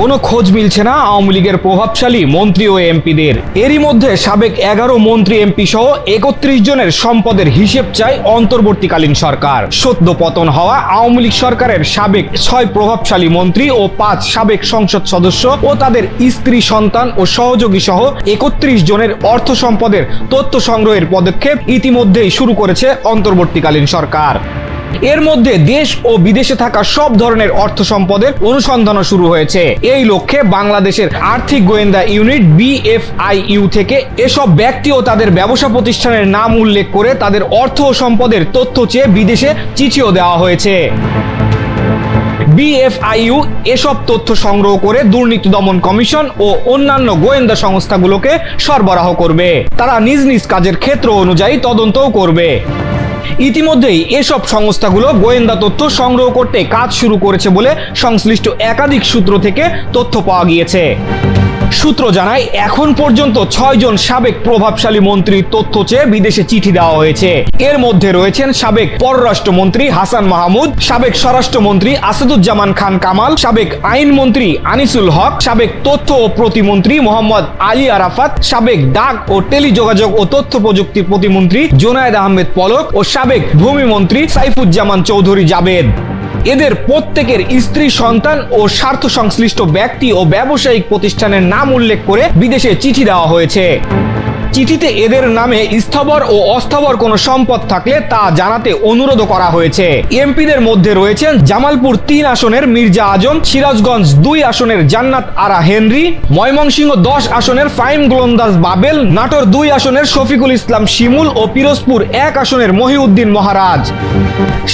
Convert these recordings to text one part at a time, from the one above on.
কোনো খোঁজ মিলছে না আওয়ামী লীগের প্রভাবশালী মন্ত্রী ও এমপিদের। এরই মধ্যে সাবেক এগারো মন্ত্রী এমপি সহ একত্রিশ জনের সম্পদের হিসেব চায় অন্তর্বর্তীকালীন সরকার। সদ্য পতন হওয়া আওয়ামী লীগ সরকারের সাবেক ছয় প্রভাবশালী মন্ত্রী ও পাঁচ সাবেক সংসদ সদস্য ও তাদের স্ত্রী, সন্তান ও সহযোগী সহ একত্রিশ জনের অর্থ সম্পদের তথ্য সংগ্রহের পদক্ষেপ ইতিমধ্যেই শুরু করেছে অন্তর্বর্তীকালীন সরকার। এর মধ্যে দেশ ও বিদেশে থাকা সব ধরনের অর্থ সম্পদের অনুসন্ধানও শুরু হয়েছে। এই লক্ষ্যে বাংলাদেশের আর্থিক গোয়েন্দা ইউনিট বিএফআইইউ থেকে এসব ব্যক্তি ও তাদের ব্যবসা প্রতিষ্ঠানের নাম উল্লেখ করে তাদের অর্থ ও সম্পদের তথ্য চেয়ে বিদেশে চিঠিও দেওয়া হয়েছে। বিএফআইইউ এসব তথ্য সংগ্রহ করে দুর্নীতি দমন কমিশন ও অন্যান্য গোয়েন্দা সংস্থাগুলোকে সরবরাহ করবে। তারা নিজ নিজ কাজের ক্ষেত্র অনুযায়ী তদন্তও করবে। ইতিমধ্যেই এসব সংস্থাগুলো গোয়েন্দা তথ্য সংগ্রহ করতে কাজ শুরু করেছে বলে সংশ্লিষ্ট একাধিক সূত্র থেকে তথ্য পাওয়া গিয়েছে। সূত্র জানায়, এখন পর্যন্ত ছয় জন সাবেক প্রভাবশালী মন্ত্রীর তথ্য চেয়ে বিদেশে চিঠি দেওয়া হয়েছে। এর মধ্যে রয়েছেন সাবেক পররাষ্ট্রমন্ত্রী হাসান মাহমুদ, সাবেক স্বরাষ্ট্রমন্ত্রী আসাদুজ্জামান খান কামাল, সাবেক আইনমন্ত্রী আনিসুল হক, সাবেক তথ্য ও প্রতিমন্ত্রী মোহাম্মদ আলী আরাফাত, সাবেক ডাক ও টেলিযোগাযোগ ও তথ্য প্রযুক্তি প্রতিমন্ত্রী জোনায়েদ আহমেদ পলক ও সাবেক ভূমিমন্ত্রী সাইফুজ্জামান চৌধুরী জাবেদ। এদের প্রত্যেকের স্ত্রী সন্তান ও স্বার্থ সংশ্লিষ্ট ব্যক্তি ও ব্যবসায়িক প্রতিষ্ঠানের নাম উল্লেখ করে বিদেশে চিঠি দেওয়া হয়েছে। চিঠিতে এদের নামে স্থাবর ও অস্থাবর কোনো সম্পদ থাকলে তা জানাতে অনুরোধ করা হয়েছে। এমপিদের মধ্যে রয়েছেন জামালপুর তিন আসনের মির্জা আজম, সিরাজগঞ্জ দুই আসনের জান্নাত আরা হেনরি, ময়মনসিংহ দশ আসনের ফাইম গোলন্দাজ বাবেল, নাটোর দুই আসনের শফিকুল ইসলাম শিমুল ও পিরোজপুর এক আসনের মহিউদ্দিন মহারাজ।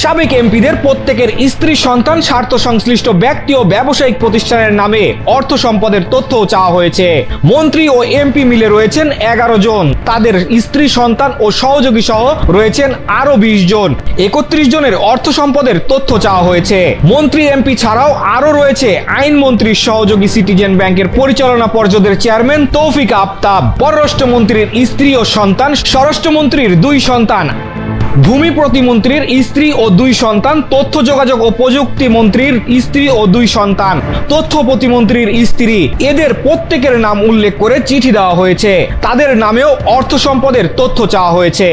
সাবেক এমপিদের প্রত্যেকের স্ত্রী সন্তান স্বার্থ সংশ্লিষ্ট ব্যক্তি ও ব্যবসায়িক প্রতিষ্ঠানের নামে অর্থ সম্পদের তথ্যও চাওয়া হয়েছে। মন্ত্রী ও এমপি মিলে রয়েছেন এগারো জন। তাদের স্ত্রী, সন্তান ও সহযোগী সহ রয়েছেন আরও বিশ জন। একত্রিশ জনের অর্থ সম্পদের তথ্য চাওয়া হয়েছে। মন্ত্রী, এমপি ছাড়াও আরও রয়েছে আইনমন্ত্রীর সহযোগী সিটিজেন ব্যাংকের পরিচালনা পর্ষদের চেয়ারম্যান তৌফিক আফতাব। পররাষ্ট্রমন্ত্রীর স্ত্রী ও সন্তান, স্বরাষ্ট্রমন্ত্রীর দুই সন্তান। ভূমি প্রতিমন্ত্রীর স্ত্রী ও দুই সন্তান, তথ্য যোগাযোগ ও প্রযুক্তি মন্ত্রীর স্ত্রী ও দুই সন্তান। তথ্য প্রতিমন্ত্রীর স্ত্রী, এদের প্রত্যেকের নাম উল্লেখ করে চিঠি দেওয়া হয়েছে। তাদের নামেও অর্থ সম্পদের তথ্য চাওয়া হয়েছে।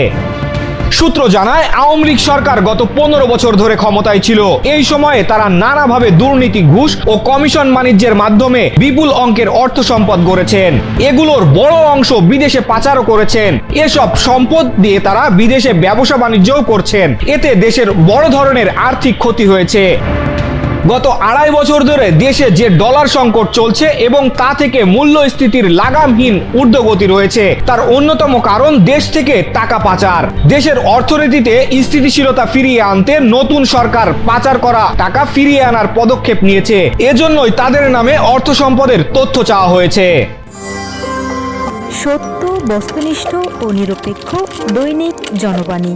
সূত্র জানায়, আওয়ামী লীগ সরকার গত পনেরো বছর ধরে ক্ষমতায় ছিল। এই সময়ে তারা নানাভাবে দুর্নীতি, ঘুষ ও কমিশন বাণিজ্যের মাধ্যমে বিপুল অঙ্কের অর্থ সম্পদ গড়েছেন। এগুলোর বড় অংশ বিদেশে পাচারও করেছেন। এসব সম্পদ দিয়ে তারা বিদেশে ব্যবসা বাণিজ্যও করছেন। এতে দেশের বড় ধরনের আর্থিক ক্ষতি হয়েছে। গত আড়াই বছর ধরে দেশে যে ডলার সংকট চলছে এবং তা থেকে মূল্যস্ফীতির লাগামহীন ঊর্ধ্বগতি রয়েছে, তার অন্যতম কারণ দেশ থেকে টাকা পাচার। দেশের অর্থনীতিতে স্থিতিশীলতা ফিরিয়ে আনতে নতুন সরকার পাচার করা টাকা ফিরিয়ে আনার পদক্ষেপ নিয়েছে। এজন্যই তাদের নামে অর্থ সম্পদের তথ্য চাওয়া হয়েছে। সত্য, বস্তুনিষ্ঠ ও নিরপেক্ষ দৈনিক জনবাণী।